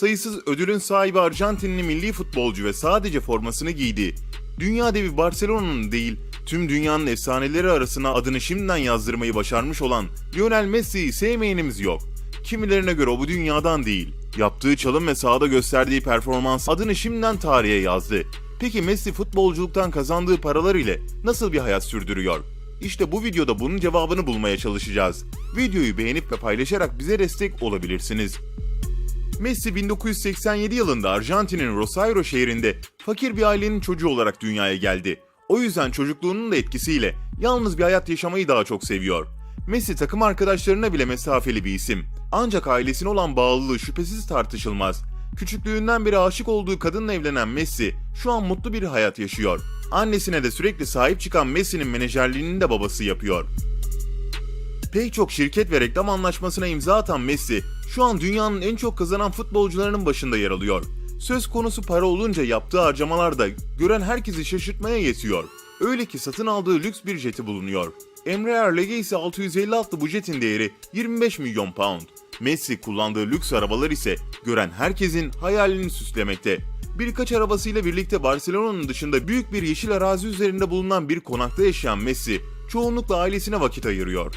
Sayısız ödülün sahibi Arjantinli milli futbolcu ve sadece formasını giydiği, dünya devi Barcelona'nın değil, tüm dünyanın efsaneleri arasına adını şimdiden yazdırmayı başarmış olan Lionel Messi'yi sevmeyenimiz yok. Kimilerine göre o bu dünyadan değil. Yaptığı çalım ve sahada gösterdiği performans adını şimdiden tarihe yazdı. Peki Messi futbolculuktan kazandığı paralar ile nasıl bir hayat sürdürüyor? İşte bu videoda bunun cevabını bulmaya çalışacağız. Videoyu beğenip ve paylaşarak bize destek olabilirsiniz. Messi 1987 yılında Arjantin'in Rosario şehrinde fakir bir ailenin çocuğu olarak dünyaya geldi. O yüzden çocukluğunun da etkisiyle yalnız bir hayat yaşamayı daha çok seviyor. Messi takım arkadaşlarına bile mesafeli bir isim. Ancak ailesine olan bağlılığı şüphesiz tartışılmaz. Küçüklüğünden beri aşık olduğu kadınla evlenen Messi şu an mutlu bir hayat yaşıyor. Annesine de sürekli sahip çıkan Messi'nin menajerliğini de babası yapıyor. Pek çok şirket ve reklam anlaşmasına imza atan Messi, şu an dünyanın en çok kazanan futbolcularının başında yer alıyor. Söz konusu para olunca yaptığı harcamalar da gören herkesi şaşırtmaya yetiyor. Öyle ki satın aldığı lüks bir jeti bulunuyor. Emre Er Legacy 650 adlı bu değeri 25 milyon pound. Messi kullandığı lüks arabalar ise gören herkesin hayalini süslemekte. Birkaç arabasıyla birlikte Barcelona'nın dışında büyük bir yeşil arazi üzerinde bulunan bir konakta yaşayan Messi, çoğunlukla ailesine vakit ayırıyor.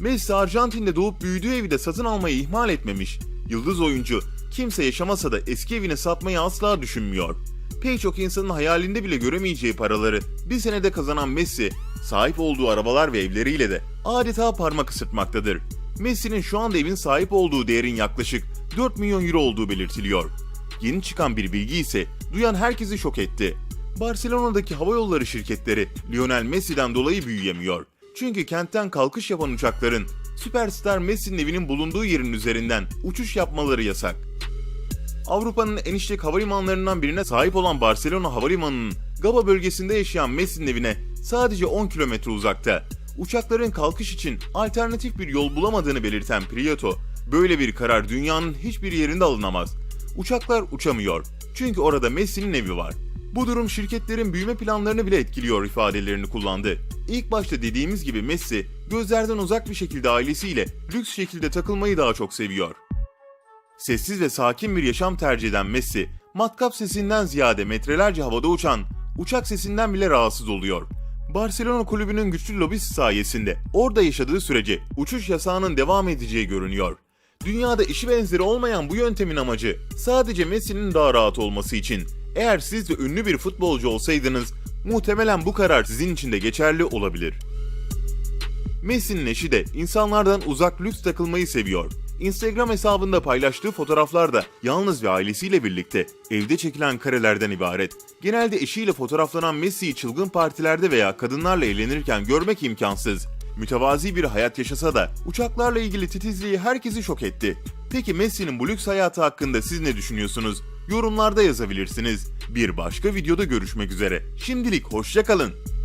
Messi Arjantin'de doğup büyüdüğü evi de satın almayı ihmal etmemiş. Yıldız oyuncu kimse yaşamasa da eski evini satmayı asla düşünmüyor. Pek çok insanın hayalinde bile göremeyeceği paraları bir senede kazanan Messi, sahip olduğu arabalar ve evleriyle de adeta parmak ısırtmaktadır. Messi'nin şu anda evin sahip olduğu değerin yaklaşık 4 milyon euro olduğu belirtiliyor. Yeni çıkan bir bilgi ise duyan herkesi şok etti. Barcelona'daki havayolları şirketleri Lionel Messi'den dolayı büyüyemiyor. Çünkü kentten kalkış yapan uçakların süperstar Messi'nin evinin bulunduğu yerin üzerinden uçuş yapmaları yasak. Avrupa'nın en işlek havalimanlarından birine sahip olan Barcelona Havalimanı'nın Gaba bölgesinde yaşayan Messi'nin evine sadece 10 kilometre uzakta. Uçakların kalkış için alternatif bir yol bulamadığını belirten Prieto, böyle bir karar dünyanın hiçbir yerinde alınamaz. Uçaklar uçamıyor. Çünkü orada Messi'nin evi var. Bu durum şirketlerin büyüme planlarını bile etkiliyor ifadelerini kullandı. İlk başta dediğimiz gibi Messi, gözlerden uzak bir şekilde ailesiyle lüks şekilde takılmayı daha çok seviyor. Sessiz ve sakin bir yaşam tercih eden Messi, matkap sesinden ziyade metrelerce havada uçan uçak sesinden bile rahatsız oluyor. Barcelona kulübünün güçlü lobisi sayesinde orada yaşadığı sürece uçuş yasağının devam edeceği görünüyor. Dünyada işi benzeri olmayan bu yöntemin amacı sadece Messi'nin daha rahat olması için. Eğer siz de ünlü bir futbolcu olsaydınız muhtemelen bu karar sizin için de geçerli olabilir. Messi'nin eşi de insanlardan uzak lüks takılmayı seviyor. Instagram hesabında paylaştığı fotoğraflar da yalnız ve ailesiyle birlikte evde çekilen karelerden ibaret. Genelde eşiyle fotoğraflanan Messi'yi çılgın partilerde veya kadınlarla eğlenirken görmek imkansız. Mütevazi bir hayat yaşasa da uçaklarla ilgili titizliği herkesi şok etti. Peki Messi'nin bu lüks hayatı hakkında siz ne düşünüyorsunuz? Yorumlarda yazabilirsiniz. Bir başka videoda görüşmek üzere. Şimdilik hoşçakalın.